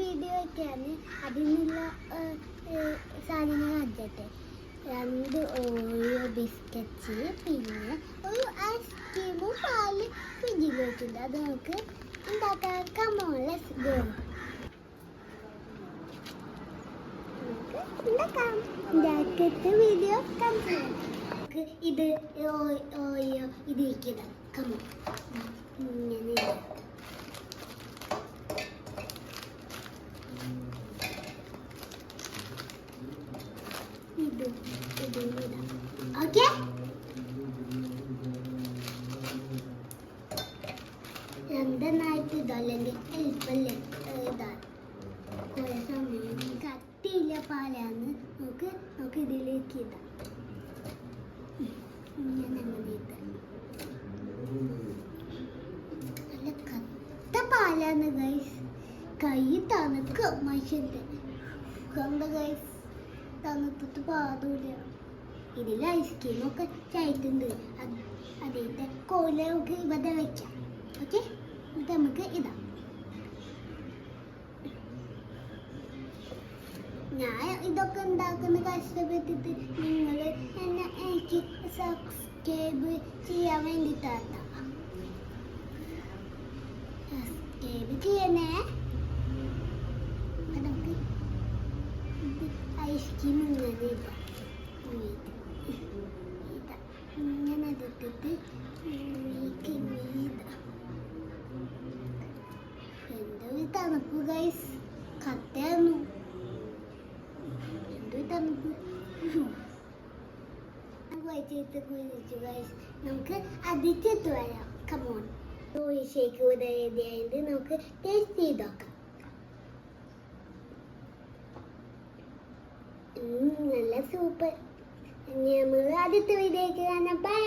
Video ഒക്കെയാണ്. അതിനുള്ള സാധനങ്ങൾ അഞ്ചട്ടെ രണ്ട് ഓയോ ബിസ്ക്കറ്റ് പിന്നെ ഒരു ഐസ്ക്രീമും പാൽ ഫ്രിഡ്ജിൽ വെച്ചിട്ടുണ്ട്. അത് നമുക്ക് ഉണ്ടാക്കാൻ കമോളസ് ഗോ ഉണ്ടാക്കാം. ഉണ്ടാക്കിയിട്ട് വീഡിയോ നമുക്ക് ഇത് ഓയോ ഇത് ഇരിക്കുക കമോൺ ഇങ്ങനെ ഇടാം. ഇത് ഇത് ഇടാം ഓക്കെ രണ്ടെണ്ണായിട്ട് ഇതല്ലെങ്കിൽ എളുപ്പമല്ലേ ഇതാണ് കുറേ സമയം കട്ടിയില്ല പാലാണ് നമുക്ക് നമുക്ക് ഇതിലേക്ക് ഇടാം ഇങ്ങനെ നല്ല കത്ത പാലാണ് ഗൈസ് കൈ തണുക്ക് മനുഷ്യന്റെ. കണ്ട ഗൈസ് തണുത്തിട്ട് പാടില്ല ഇതിൽ ഐസ്ക്രീമൊക്കെ ചായത്തുണ്ട് അതിന്റെ കോല നമുക്ക് ഇവിടെ വെക്കാം. ഓക്കെ എന്നിട്ട് നമുക്ക് ഇതാ ഞാൻ ഇതൊക്കെ ഉണ്ടാക്കുന്ന കഷ്ടപ്പെട്ടിട്ട് നിങ്ങൾ എന്നെ എനിക്ക് സബ്സ്ക്രൈബ് ചെയ്യാൻ വേണ്ടിയിട്ടാണ് സബ്സ്ക്രൈബ് ചെയ്യണേ. നമുക്ക് ഐസ്ക്രീം ഇങ്ങനെ ഇടാം. തണുപ്പ് ഗൈസ് കത്തയായിരുന്നു. എന്തൊരു തണുപ്പ്. വൈകിട്ട് കുഴിച്ചു ഗൈസ് നമുക്ക് അതിഥിത്ത് വരാം. കമോൺ ഷേക്ക് റെഡിയായിട്ട് നമുക്ക് ടേസ്റ്റ് ചെയ്ത് നോക്കാം. നല്ല സൂപ്പർ നമ്മൾ അടുത്ത വീഡിയോ കാണാം. ബൈ